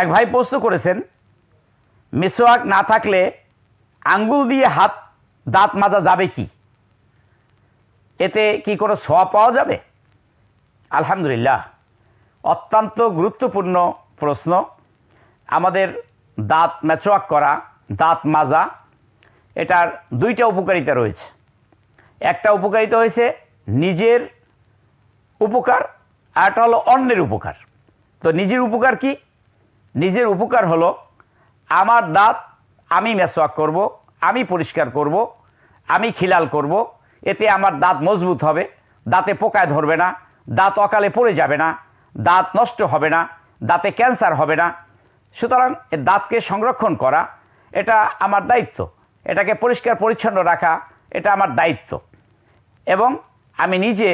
এক ভাই প্রশ্ন করেছেন মিসওয়াক না থাকলে আঙ্গুল দিয়ে হাত, দাঁত মাজা যাবে কি? এতে কি কোনো সোয়া পাওয়া যাবে? আলহামদুলিল্লাহ, অত্যন্ত গুরুত্বপূর্ণ প্রশ্ন। আমাদের দাঁত ম্যাচওয়াক করা, দাঁত মাজা, এটার দুইটা উপকারিতা রয়েছে। একটা উপকারিতা হয়েছে নিজের উপকার, আর একটা হলো অন্যের উপকার। তো নিজের উপকার কি? নিজের উপকার হলো, আমার দাঁত আমি মেসওয়াক করব, আমি পরিষ্কার করব, আমি খিলাল করব, এতে আমার দাঁত মজবুত হবে, দাঁতে পোকায় ধরবে না, দাঁত অকালে পড়ে যাবে না, দাঁত নষ্ট হবে না, দাঁতে ক্যান্সার হবে না। সুতরাং দাঁতকে সংরক্ষণ করা, এটা আমার দায়িত্ব। এটাকে পরিষ্কার পরিচ্ছন্ন রাখা, এটা আমার দায়িত্ব। এবং আমি নিজে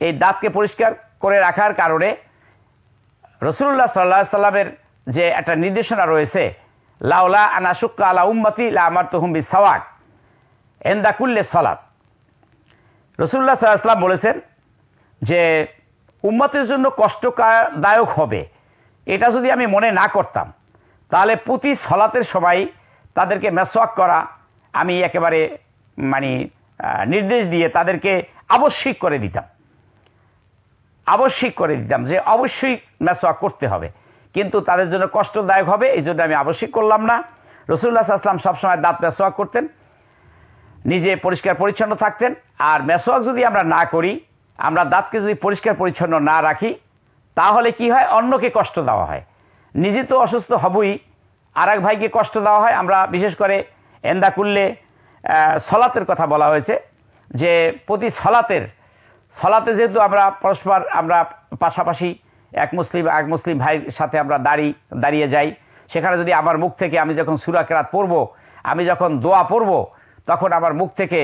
এই দাঁতকে পরিষ্কার করে রাখার কারণে রসুল্লাহ সাল্লাহ সাল্লামের যে একটা নির্দেশনা রয়েছে লাউলা আনাসুক্কা আলা উম্মতি লা আমার সাওয়াক এন্দা কুল্লে সলাপ রসুল্লাহ সাল্লাম বলেছেন যে উম্মতের জন্য কষ্টদায়ক হবে। এটা যদি আমি মনে না করতাম, তাহলে প্রতি সলাতের সময় তাদেরকে মেসওয়াক করা, আমি একেবারে মানে নির্দেশ দিয়ে তাদেরকে আবশ্যিক করে দিতাম। আবশ্যিক করে দিতাম যে অবশ্যই মেসওয়াক করতে হবে। কিন্তু তাদের জন্য কষ্টদায়ক হবে, এই জন্য আমি আবশ্যিক করলাম না। রসুল্লাহ আসলাম সবসময় দাঁত মেসওয়াক করতেন, নিজে পরিষ্কার পরিচ্ছন্ন থাকতেন, আর মেসওয়াক যদি আমরা না করি, আমরা দাঁতকে যদি পরিষ্কার পরিচ্ছন্ন না রাখি, তাহলে কি হয়? অন্যকে কষ্ট দেওয়া হয়। নিজে তো অসুস্থ হবই আর এক ভাইকে কষ্ট দেওয়া হয়। আমরা বিশেষ করে এন্দা করলে সলাতের কথা বলা হয়েছে, যে প্রতি সলাতের, সলাতে যেহেতু আমরা পরস্পর আমরা পাশাপাশি এক মুসলিম এক মুসলিম ভাইয়ের সাথে আমরা দাঁড়ি, দাঁড়িয়ে যাই। সেখানে যদি আমার মুখ থেকে আমি যখন সুরাকেরাত পড়ব, আমি যখন দোয়া পড়ব, তখন আমার মুখ থেকে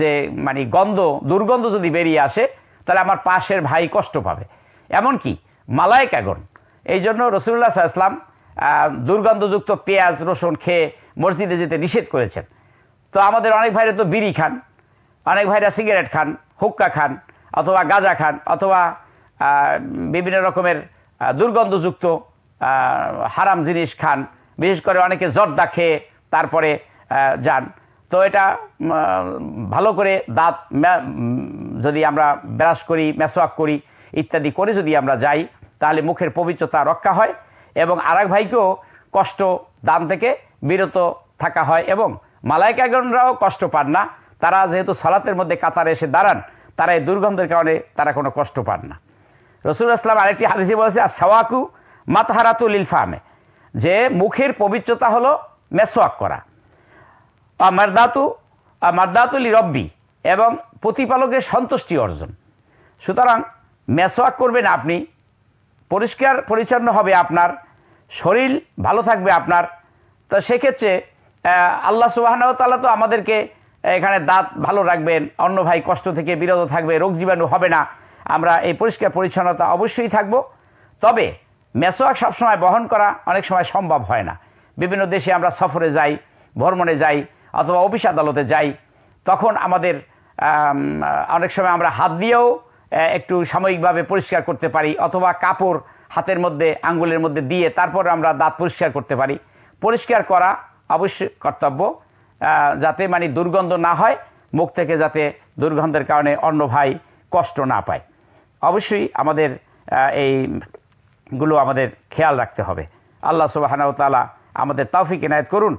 যে মানে গন্ধ, দুর্গন্ধ যদি বেরিয়ে আসে, তাহলে আমার পাশের ভাই কষ্ট পাবে। এমনকি মালায়ক এখন এই জন্য রসুল্লাহ ইসলাম দুর্গন্ধযুক্ত পেঁয়াজ, রসুন খেয়ে মসজিদে যেতে নিষেধ করেছেন। তো আমাদের অনেক ভাইরা তো বিড়ি খান, অনেক ভাইরা সিগারেট খান, হুক্কা খান, অথবা গাঁজা খান, অথবা বিভিন্ন রকমের দুর্গন্ধযুক্ত হারাম জিনিস খান। বিশেষ করে অনেকে জর্দা খেয়ে তারপরে যান। তো এটা ভালো করে দাঁত যদি আমরা ব্রাশ করি, মেসওয়াক করি, ইত্যাদি করে যদি আমরা যাই, তাহলে মুখের পবিত্রতা রক্ষা হয় এবং আরেক ভাইকেও কষ্ট দান থেকে বিরত থাকা হয় এবং মালাইকাগণরাও কষ্ট পান না। তারা যেহেতু সালাতের মধ্যে কাতারে এসে দাঁড়ান, তারা এই দুর্গন্ধের কারণে তারা কোনো কষ্ট পান না। রসুল আসলাম আরেকটি হাদিসে বলেছে আর সাওয়াকু মাতহারাতুল ইলফামে যে মুখের পবিত্রতা হলো মেসওয়াক করা। মারদাতু মারদাতুল রব্বি এবং প্রতিপালকের সন্তুষ্টি অর্জন। সুতরাং মেসওয়াক করবেন আপনি, পরিষ্কার পরিচ্ছন্ন হবে আপনার, শরীর ভালো থাকবে আপনার। তো সেক্ষেত্রে আল্লাহ সুবাহানাও তাআলা তো আমাদেরকে এখানে দাঁত ভালো রাখবেন, অন্য ভাই কষ্ট থেকে বিরত থাকবে, রোগ জীবাণু হবে না। আমরা এই পরিষ্কার পরিচ্ছন্নতা অবশ্যই থাকব। তবে মেসোয়াক সবসময় বহন করা অনেক সময় সম্ভব হয় না। বিভিন্ন দেশে আমরা সফরে যাই, ভ্রমণে যাই অথবা অফিস আদালতে যাই, তখন আমাদের অনেক সময় আমরা হাত দিয়েও একটু সাময়িকভাবে পরিষ্কার করতে পারি অথবা কাপড় হাতের মধ্যে, আঙ্গুলের মধ্যে দিয়ে তারপর আমরা দাঁত পরিষ্কার করতে পারি। পরিষ্কার করা অবশ্যই কর্তব্য যাতে মানে দুর্গন্ধ না হয়, মুখ থেকে যাতে দুর্গন্ধের কারণে অন্য ভাই কষ্ট না পায়। অবশ্যই আমাদের এইগুলো আমাদের খেয়াল রাখতে হবে। আল্লাহ সুবাহানাউ তালা আমাদের তাওফিক এনায়ত করুন।